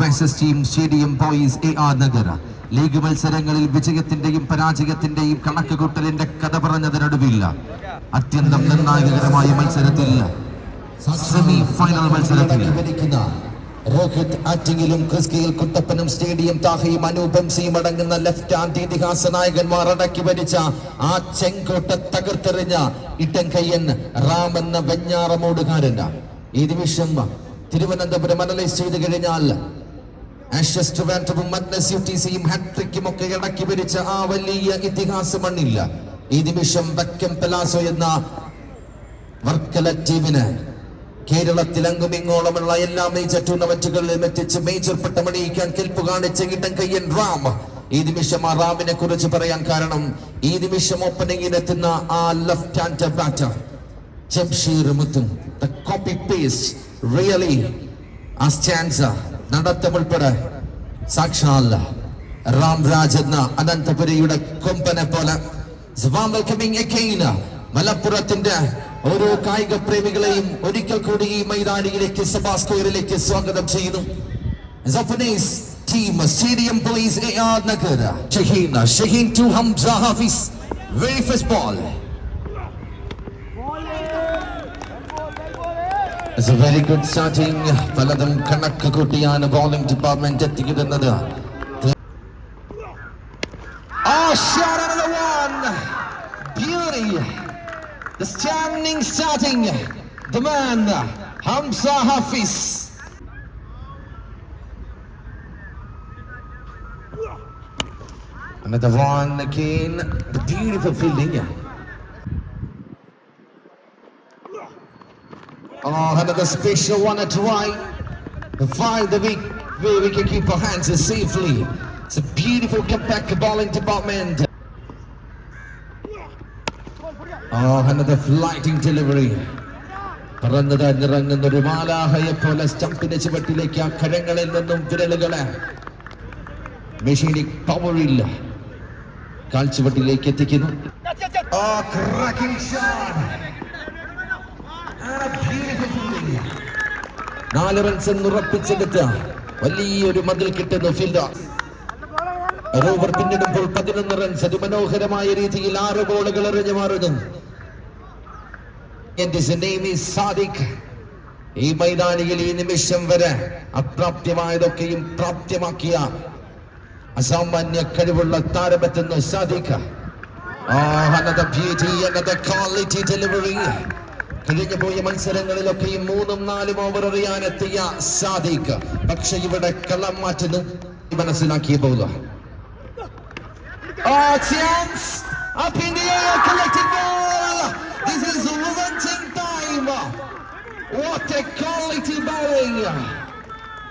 Versus team stadium boys A R Nagar league മത്സരങ്ങളിൽ വിജയത്തിന്റെയും പരാജയത്തിന്റെയും കണക്ക് കൂട്ടലിന്റെ കഥ പറഞ്ഞതിനൊടുവില്ല. അത്യന്തം നിർണായകരമായ മത്സരത്തിൽ സെമി ഫൈനൽ മത്സരത്തിൽ രോഹിത് ആറ്റിങ്ങിലും ക്രിസ്കിയിൽ കുട്ടപ്പനും സ്റ്റേഡിയം താഹയും അനൂപം സിയും അടങ്ങുന്ന ലെഫ്റ്റ് ഹാൻഡ് ഇതിഹാസ നായകന്മാർ അടക്കി ഭരിച്ച ആ ചെങ്കോട്ട തകർത്തെറിഞ്ഞ ഇട്ടൻകയ്യൻ റാം എന്ന വെഞ്ഞാറമോടുകാരൻ. ഈ നിമിഷം തിരുവനന്തപുരം അനലൈസ് ചെയ്ത് കഴിഞ്ഞാൽ ആഷസ് ട്രിവാൻഡ്രവും മഗ്നസ് യുട്ടിസിയും ഹാട്രിക്കും ഒക്കെ ഇടക്കി പിരിച്ച ആ വലിയ ഇതിഹാസ മണ്ണില്ല. ഈ നിമിഷം വക്കം പെലാസോ എന്ന വർക്കല ടീമിന് കേരളത്തിൽ അങ്ങുമിങ്ങോളമുള്ള എല്ലാ മേജർ ടൂർണമെന്റുകളിലും എത്തിച്ച് മേജർ പട്ടമണിയിക്കാൻ കെൽപ്പ് കാണിച്ച ഇടം കയ്യൻ റാം. ഈ നിമിഷം ആ റാമിനെ കുറിച്ച് പറയാൻ കാരണം ഈ നിമിഷം ഓപ്പണിംഗിൽ ആ ലെഫ്റ്റ് ഹാൻഡ് ബാറ്റർ ജംഷീർ മുത്തും കോപ്പി പേസ്റ്റ് റിയലി ആ സ്റ്റാൻസ നടത്തം ഉൾപ്പെടെ സാക്ഷാൽ റാം രാജ് എന്ന അനന്തപുരിയുടെ കൊമ്പനെ പോലെ മലപ്പുറത്തിന്റെ ഓരോ കായിക പ്രേമികളെയും ഒരിക്കൽ കൂടി ഈ മൈതാനിയിലേക്ക് സഭാ സ്ക്വയറിലേക്ക് സ്വാഗതം ചെയ്യുന്നു. Team Stadium Boys AR Nagar Shaheen Shaheen to Hamza Hafiz. Very first ball. It's a very good starting പലതും കണക്ക് കൂട്ടിയാണ് ബോളിംഗ് ഡിപ്പാർട്ട്മെന്റ് എത്തിക്കുന്നത് Oh, shot another one! Beauty! The standing starting, the man, Hamza Hafiz. Another one again, the beautiful fielding. Oh, another special one at right. The five, the weak, where we can keep our hands safely. It's a beautiful comeback bowling department. Oh, another flighting delivery. പറന്നത് നിറങ്ങുന്ന ഒരു മാലാഹയെ പോലെ സ്റ്റംപിന്റെ ചുവട്ടിലേക്ക് ആ കരങ്ങളിൽ നിന്നും വിരലുകളെ മെഷീനിക് പവറില്ല കാൽച്ചുവട്ടിലേക്ക് എത്തിക്കുന്നു Oh, cracking shot. നാല് റൺസ് ഉറപ്പിച്ചെടുത്ത വലിയൊരു മതിൽ കിട്ടുന്നു ഫീൽഡർ. ഓവർ പിന്നിടുമ്പോൾ പതിനൊന്ന് റൺസ് അതിമനോഹരമായ രീതിയിൽ ആറ് ബോളുകൾ എറിഞ്ഞു മാറുന്നു. ഈ മൈതാനിയിൽ ഈ നിമിഷം വരെ അപ്രാപ്യമായതൊക്കെയും പ്രാപ്യമാക്കിയ അസാമാന്യ കഴിവുള്ള താരമെത്തുന്നു സാദിഖ്. Oh, another. കഴിഞ്ഞു പോയ മത്സരങ്ങളിലൊക്കെയും മൂന്നും നാലും ഓവർ എറിയാനെത്തിയ സാദിഖ്. പക്ഷെ ഇവിടെ കള്ളം മാറ്റുന്നു. മനസ്സിലാക്കിയ the bowling!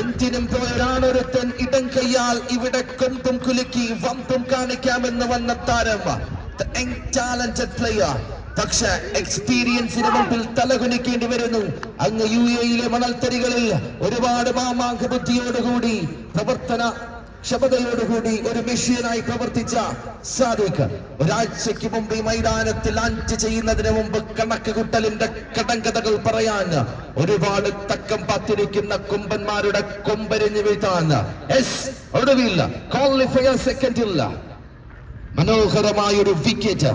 എന്തിനും പോയൊരാണൊരുത്തൻ ഇടം കയ്യാൽ ഇവിടെ കൊമ്പും കുലുക്കി വമ്പും കാണിക്കാമെന്ന് വന്ന താരം. ടാലന്റഡ് പ്ലെയർ പക്ഷെ എക്സ്പീരിയൻസിന് മുമ്പിൽ തലകുനിക്കേണ്ടി വരുന്നു. അങ്ങ് യു എയിലെ മണൽത്തരികളിൽ ഒരുപാട് മാമാങ്ക ബുദ്ധിയോടുകൂടി പ്രവർത്തന ക്ഷമതയോടുകൂടി ഒരു മിഷ്യനായി പ്രവർത്തിച്ച സാദിഖ് ഒരാഴ്ചയ്ക്ക് മുമ്പ് ഈ മൈതാനത്തിൽ ലാഞ്ച് ചെയ്യുന്നതിന് മുമ്പ് കണക്ക് കുട്ടലിന്റെ കടങ്കഥകൾ പറയാൻ ഒരുപാട് തക്കം പാത്തിരിക്കുന്ന കൊമ്പന്മാരുടെ കൊമ്പരിഞ്ഞു വീഴ്ത്താൻ. എസ് ഒടുവില്ല ക്വാളിഫയർ സെക്കൻഡില്ല മനോഹരമായ ഒരു വിക്കറ്റ്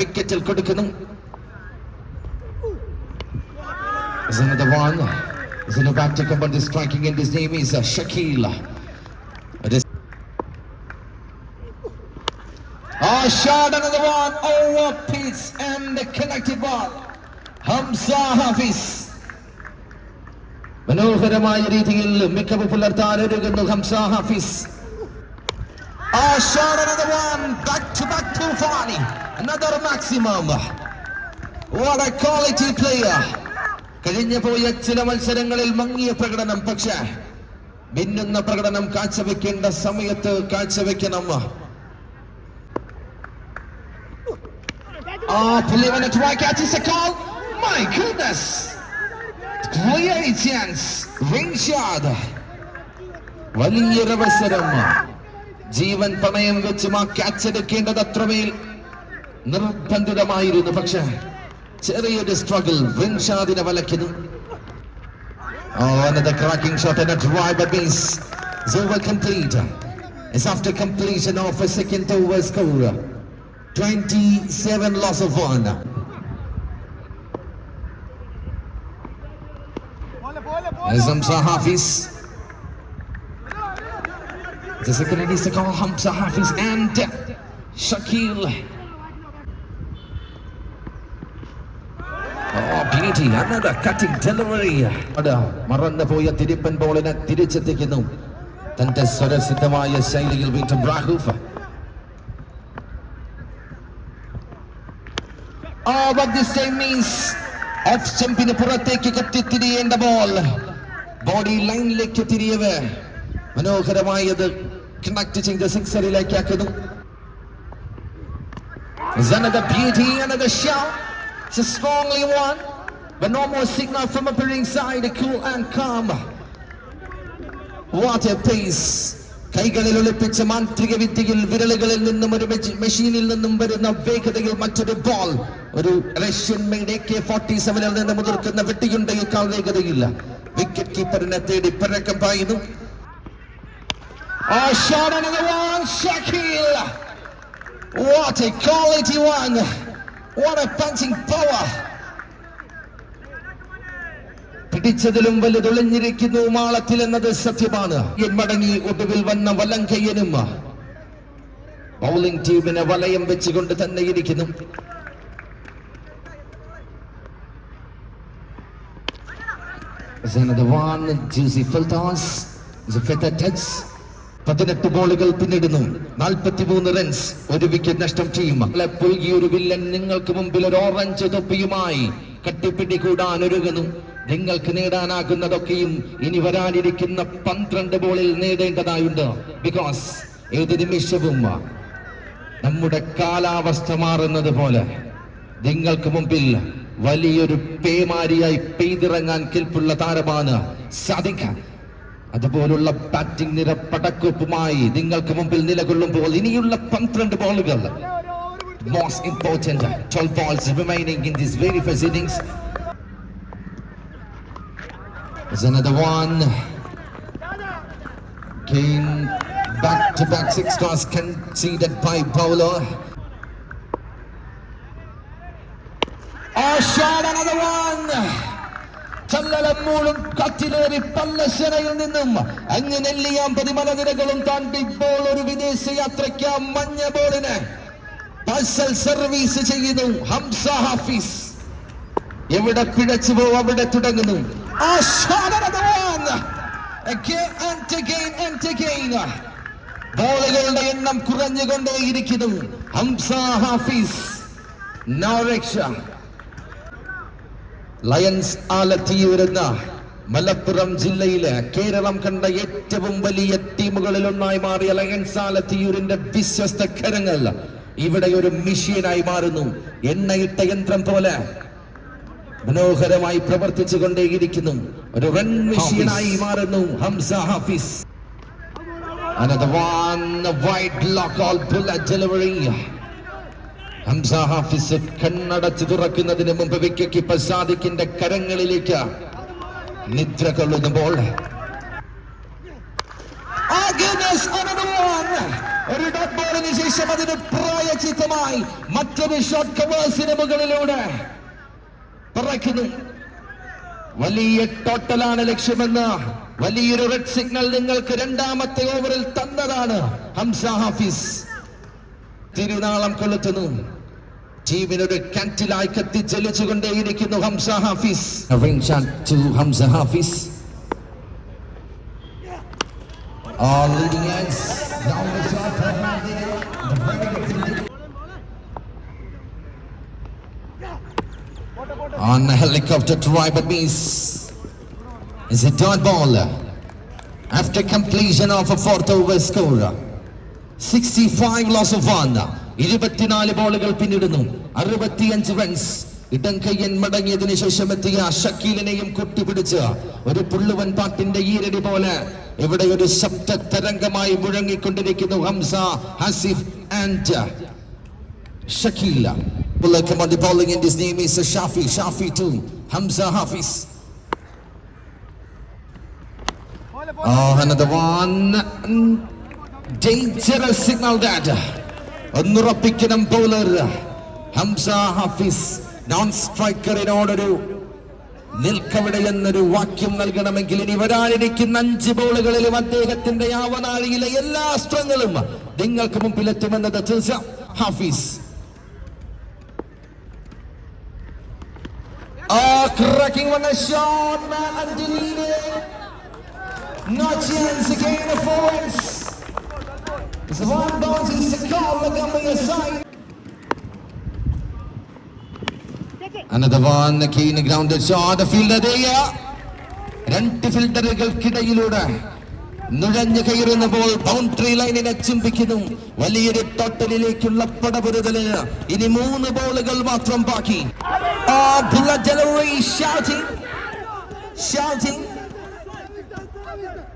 വിക്കറ്റിൽ കൊടുക്കുന്നു Is another one. Is in about to come on the striking end. His name is uh, Shakil. It is. Oh, shot another one over pitch and the connected ball. Hamza Hafiz. മനോഹരമായ രീതിയിൽ മികവ് പുലർത്താൻ ഒരുങ്ങുന്നു Hamsa Hafiz Oh, shot another one. Back to back to Fani. Another maximum. What a quality player. കഴിഞ്ഞു പോയ ചില മത്സരങ്ങളിൽ മങ്ങിയ പ്രകടനം പക്ഷേ മിന്നുന്ന പ്രകടനം കാഴ്ചവെക്കേണ്ട സമയത്ത് കാഴ്ചവെക്കണം Ah, Pulivan to try catches a call. My goodness. Clear chance. Ring shot. വലിയൊരവസരം ജീവൻ പണയം വെച്ച് ആ ക്യാച്ച് എടുക്കേണ്ടത് അത്രമേൽ നിർബന്ധിതമായിരുന്നു പക്ഷേ ചെറിയൊരു struggle റിൻഷാദിനെ വലയ്ക്കുന്നു Oh, another cracking shot and a drive but miss. It's over complete. It's after completion of a second over score. 27 loss of one. As Hamza Hafiz. The second innings to call Hamza Hafiz and Shakil. മറന്നുപോയ തിരിപ്പൻ ബോളിനെ തിരിച്ചെത്തിക്കുന്നു. തന്റെ സ്വരസിദ്ധമായ ശൈലിയിൽ വീണ്ടും ബ്രാഹൂഫ് Oh, but this time means. Off സ്റ്റംപിന് പുറത്തേക്ക് കത്തിത്തിരിയേണ്ട ബോൾ ബോഡി ലൈനിലേക്ക് തിരിയവ്. മനോഹരമായത് കണക്ട് ചെയ്ത് സിക്സറിലേക്ക് ആക്കുന്നു. Is another beauty, another shot. It's a strongly one, but no more signal from opposing side. Cool and calm. What a pace. കൈകളിൽ ഒളിപ്പിച്ച മാന്ത്രിക വിദ്യയിൽ വിരലുകളിൽ നിന്നും ഒരു മെഷീനിൽ നിന്നും വരുന്ന വേഗതയിൽ മറ്റൊരു ബോൾ ഒരു Russian made A K forty സെവനിൽ നിന്ന് മുതിർക്കുന്ന വെട്ടിയുണ്ടയേക്കാൾ വേഗതയില്ല വിക്കറ്റ് കീപ്പറിനെ തേടി പരക്കം പായുന്നു. What a quality one! What a punching power! പിടിച്ചതിലും വലുതൊളിഞ്ഞിരിക്കുന്നു മാളത്തിൽ എന്നത് സത്യമാണ് മടങ്ങി ഒടുവിൽ വന്ന വലങ്കയ്യനും ബൗളിംഗ് ടീമിനെ വലയം വെച്ചുകൊണ്ട് തന്നെ ഇരിക്കുന്നു There's another one, Juicy Filters. A feather touch. പതിനെട്ട് ബോളുകൾ പിന്നിടുന്നു. നാൽപ്പത്തിമൂന്ന് റൺസ് ഒരു വിക്കറ്റ് നഷ്ടം ചെയ്യും പുൽകി ഒരു വില്ലൻ നിങ്ങൾക്ക് മുമ്പിൽ ഒരു ഓറഞ്ച് തൊപ്പിയുമായി കട്ടിപ്പിടി കൂടാൻ ഒരുങ്ങുന്നു. നിങ്ങൾക്ക് നേടാനാകുന്നതൊക്കെയും ഇനി വരാനിരിക്കുന്ന പന്ത്രണ്ട് ബോളിൽ നേടേണ്ടതായുണ്ട്. ബിക്കോസ് ഏത് നിമിഷവും നമ്മുടെ കാലാവസ്ഥ മാറുന്നത് പോലെ നിങ്ങൾക്ക് മുമ്പിൽ വലിയൊരു പേമാരിയായി പെയ്തിറങ്ങാൻ കെൽപ്പുള്ള താരമാണ് സാദിഖ്. അതുപോലുള്ള ബാറ്റിംഗ് നിര പടക്കൊപ്പുമായി നിങ്ങൾക്ക് മുമ്പിൽ നിലകൊള്ളുമ്പോൾ ഇനിയുള്ള പന്ത്രണ്ട് ബോളുകൾ most important 12 balls remaining in this very first innings There's another one Kane back to back six stars conceded by bowler Oh shot another one ചല്ലലം മൂളും കത്തിലേറി പല്ലശനയിൽ നിന്നും അങ്ങ് നെല്ലിയാമ്പതി മലനിരകളും താണ്ടി ഇപ്പോൾ ഒരു വിദേശ യാത്രയ്ക്ക് മഞ്ഞ ബോളിന് പാഴ്സൽ സർവീസ് ചെയ്യുന്നു ഹംസ ഹാഫീസ്. എവിടെ പിഴച്ചുവോ അവിടെ തുടങ്ങുന്നു. ബോളുകളുടെ എണ്ണം കുറഞ്ഞുകൊണ്ടേയിരിക്കുന്നു ഹംസ ഹാഫീസ്. നോ രക്ഷ ആലത്തിയൂർ എന്ന മലപ്പുറം ജില്ലയിലെ കേരളം കണ്ട ഏറ്റവും വലിയ ടീമുകളിൽ ഒന്നായി മാറിയ ലയൻസ് ആലത്തിയൂരിന്റെ വിശ്വസ്ത കരങ്ങൾ ഇവിടെ ഒരു മെഷീനായി മാറുന്നു. എണ്ണയിട്ട യന്ത്രം പോലെ മനോഹരമായി പ്രവർത്തിച്ചു കൊണ്ടേയിരിക്കുന്നു ഒരു റൺ മെഷീനായി മാറുന്നു Hamza Hafiz. Another one, the white lock, all bullet delivery. Hamza Hafiz കണ്ണടച്ചു തുറക്കുന്നതിന് മുമ്പ് വിക്കി പ്രസാദിക്കിന്റെ കരങ്ങളിലേക്ക് നിദ്ര കൊള്ളുമ്പോൾ. ഒരു ഡോട്ട് ബോളിന് ശേഷം അതിന് പ്രായചിത്തമായി മറ്റൊരു ഷോട്ട് കവേഴ്സിന് മുകളിലൂടെ പറക്കുന്നു വലിയ ടോട്ടലാണ് ലക്ഷ്യമെന്ന് വലിയൊരു റെഡ് സിഗ്നൽ നിങ്ങൾക്ക് രണ്ടാമത്തെ ഓവറിൽ തന്നതാണ് ഹംസ ഹാഫിസ് തിരുനാളം കൊളുത്തുന്നു ടീമിനൊരു കാറ്റിലായി കത്തി ചലിച്ചുകൊണ്ടേയിരിക്കുന്നു Hamza Hafiz to Hamza Hafiz All leading edge down the top of the very good fielding. On a helicopter try but miss. Is a dot ball. After completion of a fourth over score. 65 loss of one. ഇരുപത്തിനാല് ബോളുകൾ പിന്നിടുന്നു അറുപത്തിയഞ്ച് runs ഇടം കയ്യൻ മടങ്ങിയതിനു ശേഷം എത്തിയ ഷക്കീലിനെയും കൊട്ടിപിടിച്ച് ഒരു പുള്ളുവൻ പാട്ടിന്റെ ഈരടി പോലെ ഇവിടെ ഒരു ശബ്ദ തരംഗമായി മുഴങ്ങിക്കൊണ്ടിരിക്കുന്നു Hamsa Hasif and Shakila. Welcome on the bowling and his name is Shafi. Shafi too. Hamza Hafiz. Oh, another one. Dangerous signal that. ഒന്നുറപ്പിക്കണം ബൗളർ ഹംസ ഹാഫിസ് നോൺ സ്ട്രൈക്കറിനോടൊരു നിൽക്കവിടെ എന്നൊരു വാക്യം നൽകണമെങ്കിൽ ഇനി വരാനിരിക്കുന്ന അഞ്ച് ബോളുകളിലും അദ്ദേഹത്തിന്റെ യാവനാഴിയിലെ എല്ലാ അസ്ത്രങ്ങളും നിങ്ങൾക്ക് മുമ്പിലെത്തുമെന്നത് Hafiz. No chance the. A one bounces to the coming aside. Another one, the keen grounded shot, the fielder there. രണ്ട് ഫിൽഡറുകൾക്കിടയിലൂടെ നുഴഞ്ഞു കയറുന്ന ബോൾ ബൗണ്ടറി ലൈനിനെ ചുംബിക്കുന്നു വലിയൊരു ടോട്ടലിലേക്കുള്ള പടപുരുതൽ ഇനി മൂന്ന് ബോളുകൾ മാത്രം ബാക്കി Oh.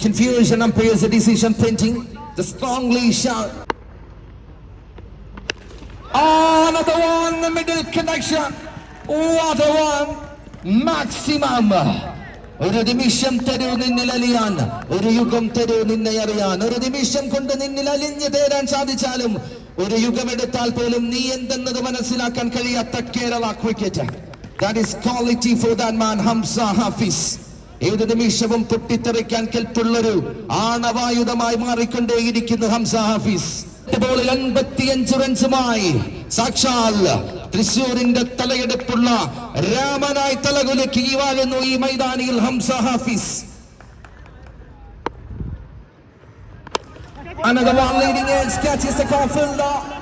Confusion umpires the decision printing. The strongly shout. Oh, another one, the middle connection. What a one. Maximum. ഒരു നിമിഷം തരൂ നിന്നിൽ അലിയാൻ ഒരു യുഗം തരൂ നിന്നെ അറിയാൻ ഒരു നിമിഷം കൊണ്ട് നിന്നിൽ അലിഞ്ഞു തേരാൻ സാധിച്ചാലും ഒരു യുഗമെടുത്താൽ പോലും നീ എന്തെന്നത് മനസ്സിലാക്കാൻ കഴിയാത്ത Kerala cricket that is quality for that man Hamsa Hafiz ഏത് നിമിഷവും പൊട്ടിത്തെറിക്കാൻ കെൽപ്പുള്ളൊരു ആണവായുധമായി മാറിക്കൊണ്ടേയിരിക്കുന്നു ഹംസ ഹാഫിസ് ബോളിൽ അൻപത്തിയഞ്ച് റൺസുമായി സാക്ഷാൽ തൃശൂരിന്റെ തലയെടുപ്പുള്ള രാമനായി തലകുലക്കി വാഴുന്നു ഈ മൈതാനിയിൽ Hamza Hafiz Another one leading edge catches the call fielder.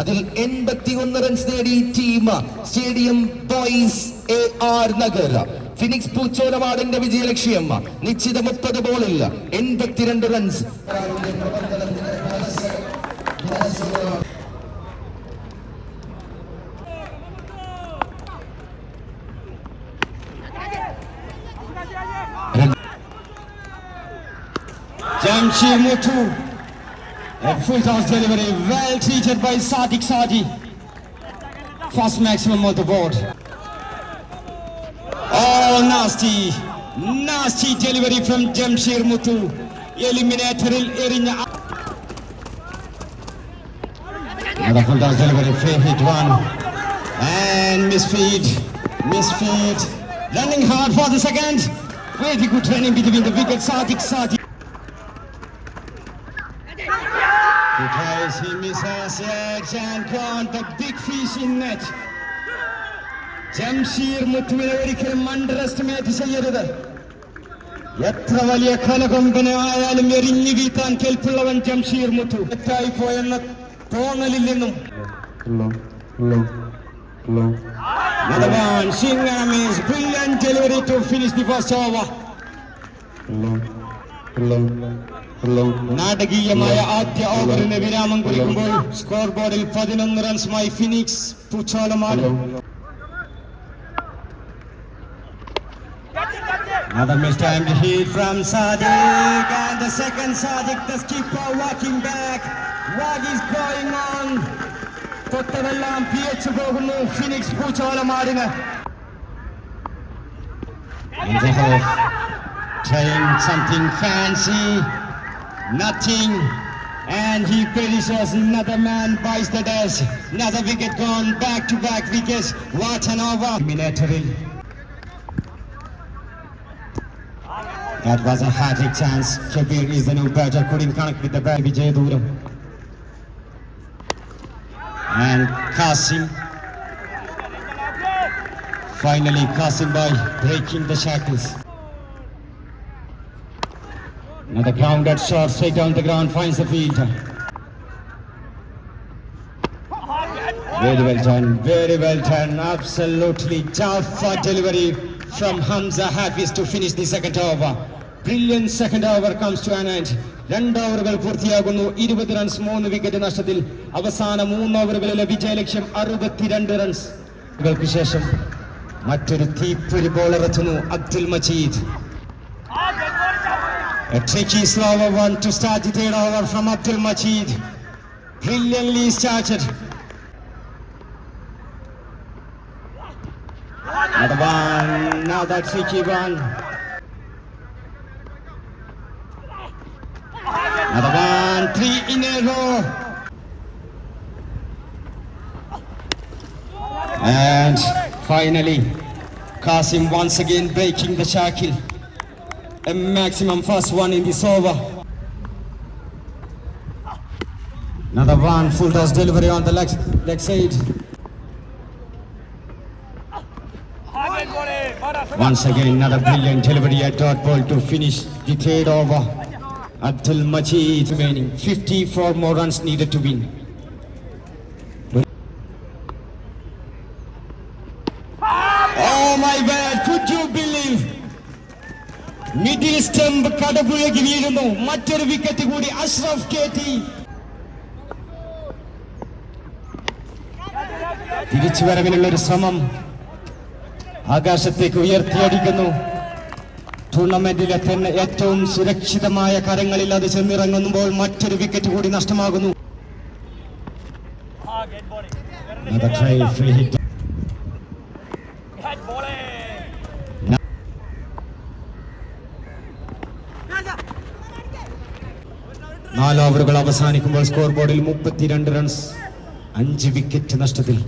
അതിൽ എൺപത്തി ഒന്ന് റൺസ് നേടി team stadium boys A R Nagar. Phoenix പൂച്ചോലവാടിന്റെ വിജയലക്ഷ്യം. നിശ്ചിത മുപ്പത് ബോളിൽ എൺപത്തിരണ്ട് runs Jamshi Mutu. A full toss delivery, well treated by Sadiq Sadi. First maximum of the board. Oh, nasty. Nasty delivery from Jamshir Mutu. Eliminatoril Erinya. Another full toss delivery, fair hit one. And misfeed, misfeed. Running hard for the second. Very good running between the wicket, Sadiq Sadi. Because he misses eggs and gone the big fish in net. Jamsheer മുത്തുവിനെ ഒരിക്കലും under estimate ചെയ്യരുത് എത്ര വലിയ കലകൊമ്പനെ ആയാലും എറിഞ്ഞു വീത്താൻ കെൽപ്പുള്ളവൻ ജംഷീർ മുത്തു തെറ്റായി പോയെന്ന തോന്നലിൽ നിന്നും Nadavan Singhami's brilliant delivery to finish the first over. നാടകീയമായ ആദ്യ ഓവറിന് വിരാമം കുറിക്കുമ്പോൾ സ്കോർ ബോർഡിൽ പതിനൊന്ന് റൺസുമായി phoenix പുച്ചോളമാണ് Another mistimed hit from Sadiq and the second Sadiq, the skipper walking back. What is going on? തൊട്ടതെല്ലാം P H പോകുന്നു ഫിനിക്സ് പൂച്ചോളമാടിന് trying something fancy, nothing, and he perishes. Another man buys the dash. Another wicket gone, back to back wickets. What an over! That was a hat-trick chance. Kabir is the new batter, couldn't connect with the bat. Vijay Duram. And Kasim. Finally, Kasim by breaking the shackles. Another grounded shot straight down the ground finds the field. Very well done, very well done. Absolutely tough uh, delivery from Hamza Hafiz to finish the second over. Brilliant second over comes to an end. രണ്ട് ഓവറുകൾ പൂർത്തിയാകുന്നു ഇരുപത് runs മൂന്ന് wicket നഷ്ടത്തിൽ അവസാന മൂന്ന് ഓവറുകളിലെ വിജയലക്ഷ്യം അറുപത്തിരണ്ട് റൺസ് ശേഷം മറ്റൊരു തീപ്പൊരി ബോളർ എത്തുന്നു Abdul Majeed A tricky slower one to start the third over from Abdul Majid. Brilliantly started. Another one. Now that tricky one. Another one. Three in a row. And finally, Kasim once again breaking the shackle. A maximum first one in this over. Another one, full toss delivery on the leg, leg side. Once again, another brilliant delivery at dot ball to finish the third over. Abdul Majid remaining 54 more runs needed to win. Stump കടപുഴകി വീഴുന്നു. മറ്റൊരു wicket കൂടി Ashraf K T തിരിച്ചുവരവിനുള്ള ഒരു ശ്രമം ആകാശത്തേക്ക് ഉയർത്തിയടിക്കുന്നു. ടൂർണമെന്റിലെ തന്നെ ഏറ്റവും സുരക്ഷിതമായ കരങ്ങളിൽ അത് ചെന്നിറങ്ങുമ്പോൾ മറ്റൊരു വിക്കറ്റ് കൂടി നഷ്ടമാകുന്നു. Another try, free hit. നാല് ഓവറുകൾ അവസാനിക്കുമ്പോൾ സ്കോർ ബോർഡിൽ മുപ്പത്തിരണ്ട് റൺസ് അഞ്ച് വിക്കറ്റ് നഷ്ടത്തിൽ.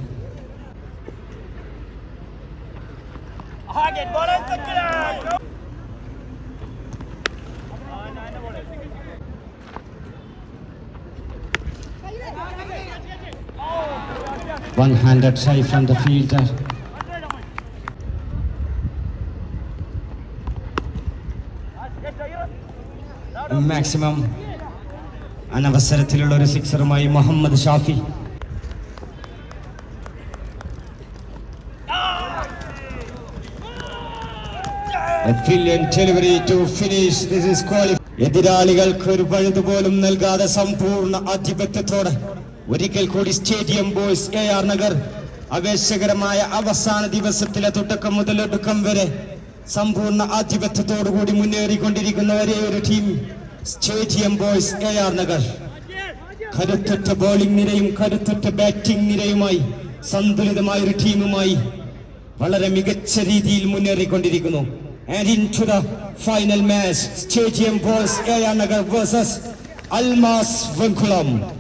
One-handed try from the fielder. Maximum അനവസരത്തിലുള്ള ഒരു സിക്സറുമായി മുഹമ്മദ് ഷാഫി. എതിരാളികൾക്ക് ഒരു പഴുതുപോലും നൽകാതെ സമ്പൂർണ ആധിപത്യത്തോടെ ഒരിക്കൽ കൂടി stadium boys K R Nagar ആവേശകരമായ അവസാന ദിവസത്തിലെ തുടക്കം മുതൽ ഒടുക്കം വരെ സമ്പൂർണ ആധിപത്യത്തോടു കൂടി മുന്നേറിക്കൊണ്ടിരിക്കുന്ന ഒരേ ഒരു team stadium boys A R Nagar. കരുത്തുറ്റ ബോളിംഗ് നിരയും കരുത്തുറ്റ ബാറ്റിംഗ് നിരയുമായി സന്തുലിതമായ ഒരു ടീമുമായി വളരെ മികച്ച രീതിയിൽ മുന്നേറിക്കൊണ്ടിരിക്കുന്നു. And in to the final match stadium boys A R Nagar versus Almas Vengulam.